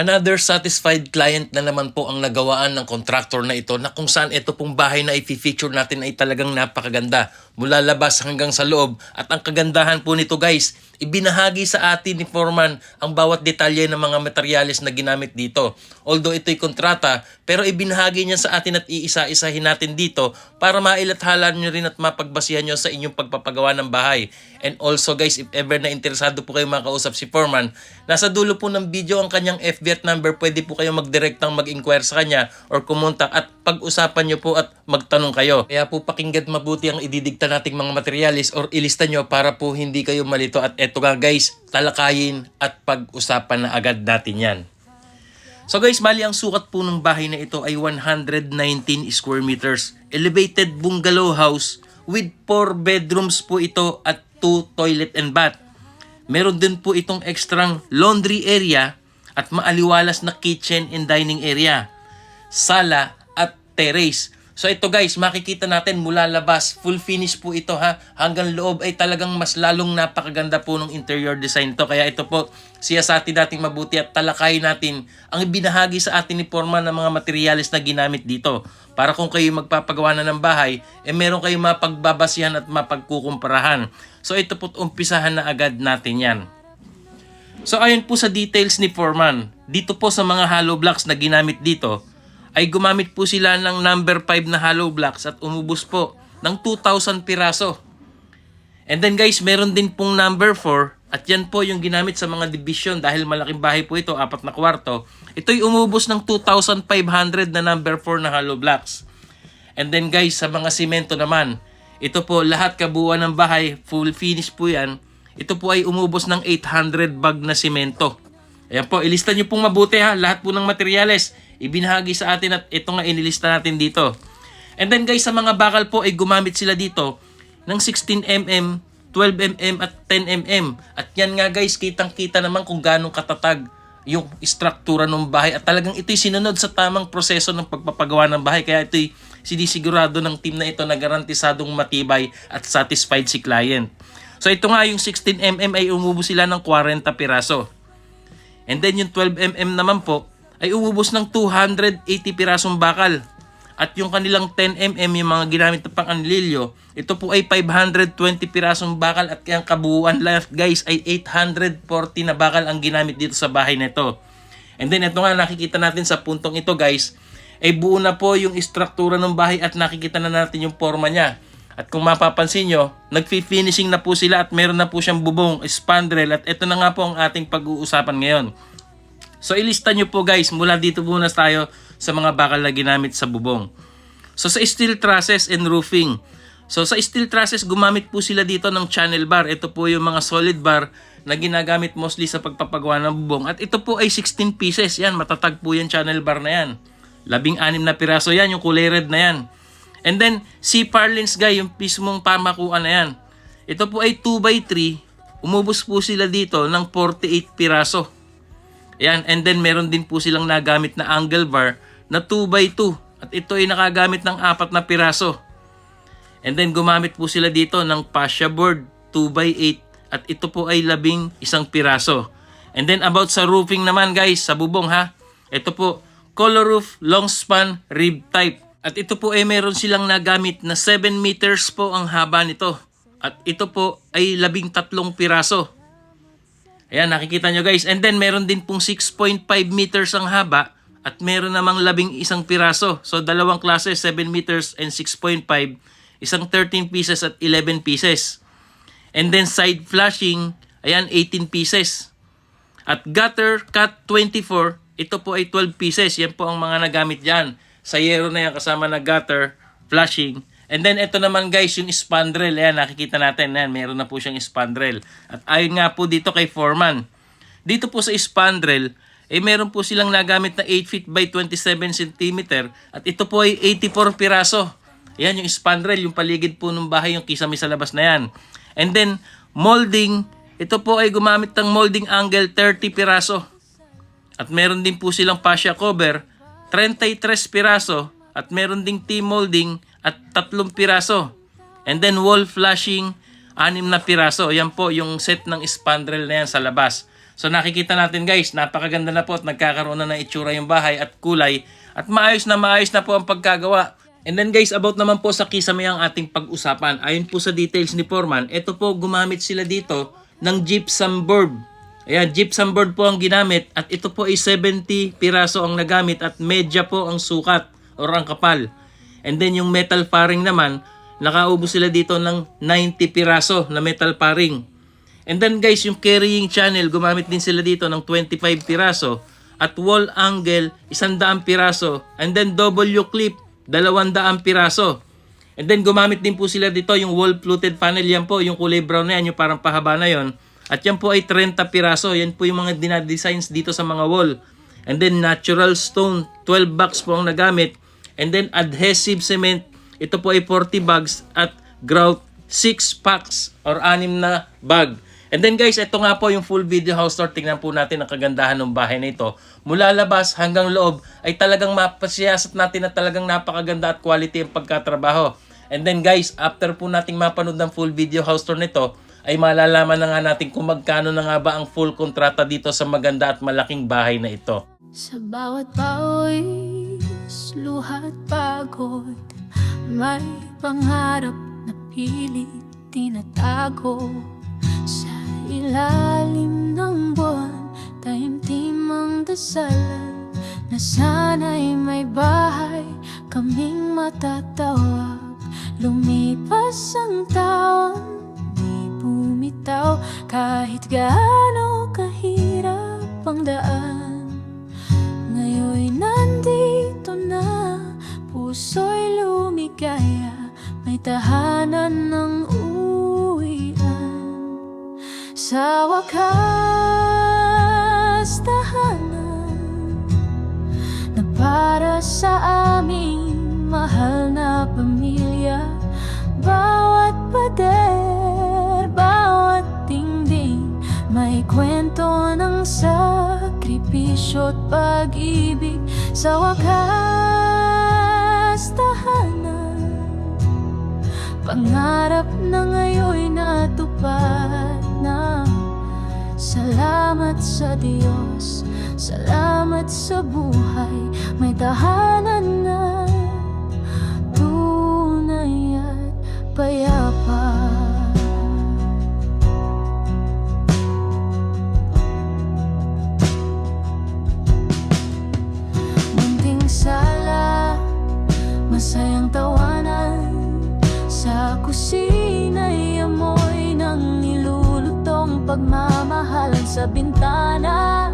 Another satisfied client na naman po ang nagawaan ng contractor na ito na kung saan ito pong bahay na i-feature natin ay talagang napakaganda. Mula labas hanggang sa loob. At ang kagandahan po nito guys, ibinahagi sa atin ni Foreman ang bawat detalye ng mga materyales na ginamit dito. Although ito'y kontrata, pero ibinahagi niya sa atin at iisa-isahin natin dito para mailathala nyo rin at mapagbasihan nyo sa inyong pagpapagawa ng bahay. And also guys, if ever na interesado po kayo makausap si Foreman, nasa dulo po ng video ang kanyang FB at number, pwede po kayo mag-directang mag-inquire sa kanya or kumontak at pag-usapan nyo po at magtanong kayo. Kaya po pakinggan mabuti ang ididikta nating mga materialis or ilista nyo para po hindi kayo malito at eto nga guys, talakayin at pag-usapan na agad natin yan. So guys, bali ang sukat po ng bahay na ito ay 119 square meters. Elevated bungalow house with 4 bedrooms po ito at 2 toilet and bath. Meron din po itong extrang laundry area at maaliwalas na kitchen and dining area, sala at terrace. So ito guys, makikita natin mula labas, full finish po ito ha. Hanggang loob ay talagang mas lalong napakaganda po ng interior design to. Kaya ito po, siya sa atin nating mabuti at talakayin natin ang ibinahagi sa atin ni Forman ng mga materyales na ginamit dito. Para kung kayo magpapagawa na ng bahay, eh meron kayong mapagbabasihan at mapagkukumparahan. So ito po, umpisahan na agad natin yan. So ayon po sa details ni Foreman, dito po sa mga hollow blocks na ginamit dito, ay gumamit po sila ng number 5 na hollow blocks at umubos po ng 2,000 piraso. And then guys, meron din pong number 4 at yan po yung ginamit sa mga division dahil malaking bahay po ito, apat na kwarto. Ito'y umubos ng 2,500 na number 4 na hollow blocks. And then guys, sa mga simento naman, ito po lahat kabuuan ng bahay, full finish po yan. Ito po ay umubos ng 800 bag na simento. Ayan po, ilista nyo pong mabuti ha, lahat po ng materyales. Ibinahagi sa atin at ito nga inilista natin dito. And then guys, sa mga bakal po ay gumamit sila dito ng 16mm, 12mm at 10mm. At yan nga guys, kitang-kita naman kung ganong katatag yung istruktura ng bahay at talagang ito'y sinunod sa tamang proseso ng pagpapagawa ng bahay. Kaya ito'y sinisigurado ng team na ito na garantisadong matibay at satisfied si client. So ito nga yung 16mm ay umubo sila ng 40 piraso. And then yung 12mm naman po ay umubos ng 280 pirasong bakal. At yung kanilang 10mm, yung mga ginamit na pang anililyo, ito po ay 520 pirasong bakal at kayang kabuuan lahat guys ay 840 na bakal ang ginamit dito sa bahay na ito. And then ito nga nakikita natin sa puntong ito guys, ay buo na po yung istruktura ng bahay at nakikita na natin yung forma niya. At kung mapapansin nyo, nagfi-finishing na po sila at meron na po siyang bubong, spandrel at ito na nga po ang ating pag-uusapan ngayon. So ilista nyo po guys, mula dito muna tayo sa mga bakal na ginamit sa bubong. So sa steel trusses and roofing. So sa steel trusses, gumamit po sila dito ng channel bar. Ito po yung mga solid bar na ginagamit mostly sa pagpapagawa ng bubong. At ito po ay 16 pieces. Yan, matatag po yung channel bar na yan. Labing anim na piraso yan, yung kulay red na yan. And then, si Parlins guy, yung mismong pamakuan na yan. Ito po ay 2x3. Umubos po sila dito ng 48 piraso. Ayan, and then meron din po silang nagamit na angle bar na 2x2. At ito ay nakagamit ng apat na piraso. And then gumamit po sila dito ng fascia board 2x8 at ito po ay labing isang piraso. And then about sa roofing naman guys, sa bubong ha. Ito po, color roof, long span, rib type. At ito po ay meron silang nagamit na 7 meters po ang haba nito. At ito po ay labing tatlong piraso. Ayan, nakikita nyo guys. And then, meron din pong 6.5 meters ang haba at meron namang labing isang piraso. So, dalawang klase, 7 meters and 6.5. Isang 13 pieces at 11 pieces. And then, side flashing, ayan, 18 pieces. At gutter cut 24, ito po ay 12 pieces. Yan po ang mga nagamit dyan. Sa yero na yan kasama na gutter, flashing, And then ito naman guys, yung spandrel. Ayan, nakikita natin. Ayan, meron na po siyang spandrel. At ayon nga po dito kay Foreman. Dito po sa spandrel, eh meron po silang nagamit na 8 feet by 27 cm. At ito po ay 84 piraso. Ayan yung spandrel, yung paligid po ng bahay, yung kisame sa labas na yan. And then, molding. Ito po ay gumamit ng molding angle 30 piraso. At meron din po silang fascia cover, 33 piraso. At meron ding T-molding at tatlong piraso. And then wall flashing, anim na piraso. Yan po yung set ng spandrel na yan sa labas. So nakikita natin guys, napakaganda na po at nagkakaroon na ng itsura yung bahay at kulay at maayos na maayos na po ang pagkagawa. And then guys, about naman po sa kisame ang ating pag-usapan. Ayon po sa details ni Foreman, ito po gumamit sila dito ng gypsum board. Ayan, gypsum board po ang ginamit at ito po ay 70 piraso ang nagamit at medya po ang sukat or ang kapal. And then yung metal paring naman, nakaubos sila dito ng 90 piraso na metal paring. And then guys, yung carrying channel, gumamit din sila dito ng 25 piraso. At wall angle, 100 piraso. And then W clip, 200 piraso. And then gumamit din po sila dito yung wall fluted panel. Yan po, yung kulay brown na yan, yung parang pahaba na yon. At yan po ay 30 piraso. Yan po yung mga dinadesigns dito sa mga wall. And then natural stone, 12 bags po ang nagamit. And then adhesive cement, ito po ay 40 bags at grout 6 packs or 6 na bag. And then guys, ito nga po yung full video house tour. Tingnan po natin ang kagandahan ng bahay na ito. Mula labas hanggang loob ay talagang mapasiyasat natin na talagang napakaganda at quality ang pagkatrabaho. And then guys, after po nating mapanood ng full video house tour nito, ay malalaman na nga natin kung magkano na nga ba ang full kontrata dito sa maganda at malaking bahay na ito. Sa bawat pawis, luha at pagod May pangarap na pilit tinatago Sa ilalim ng buwan, taimtim ang dasalan Na sana'y may bahay kaming matatawag Lumipas ang taon, bumitaw Kahit gaano kahirap ang daan Ngayon'y nandito na Puso'y lumigaya May tahanan ng uwian. Sa wakas tahanan Na para sa aming mahal na pamilya sakripisyo at pag-ibig. Sa wakas tahanan. Pangarap na ngayon natupad na. Salamat sa Diyos, salamat sa buhay. May tahanan Sa bintana,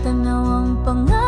tanaw ang pangarap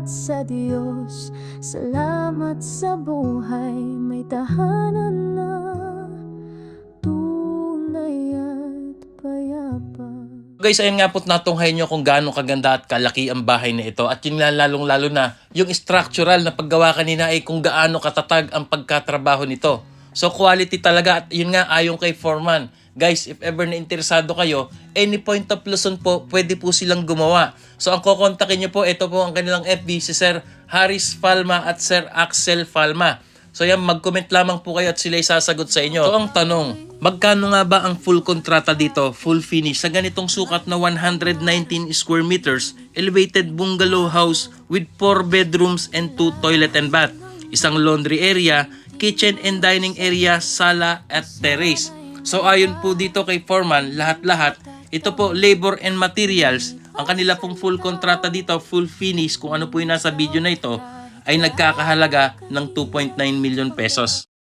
Salamat sa Diyos, salamat sa buhay, may tahanan na tunay at payapa. Guys, ayun nga po't natunghay nyo kung gaano kaganda at kalaki ang bahay na ito. At yun nga lalong-lalo na, yung structural na paggawa kanina ay kung gaano katatag ang pagkatrabaho nito. So quality talaga at yun nga ayon kay Foreman, Guys, if ever na interesado kayo, any point of Luzon po, pwede po silang gumawa. So ang kukontakin nyo po, ito po ang kanilang FB, si Sir Haris Falma at Sir Axel Falma. So yan, mag-comment lamang po kayo at sila'y sasagot sa inyo. So ang tanong, magkano nga ba ang full kontrata dito, full finish, sa ganitong sukat na 119 square meters, elevated bungalow house with 4 bedrooms and 2 toilet and bath, isang laundry area, kitchen and dining area, sala at terrace. So ayon po dito kay Foreman, lahat-lahat, ito po labor and materials, ang kanila pong full kontrata dito, full finish, kung ano po yung nasa video na ito, ay nagkakahalaga ng 2.9 million pesos.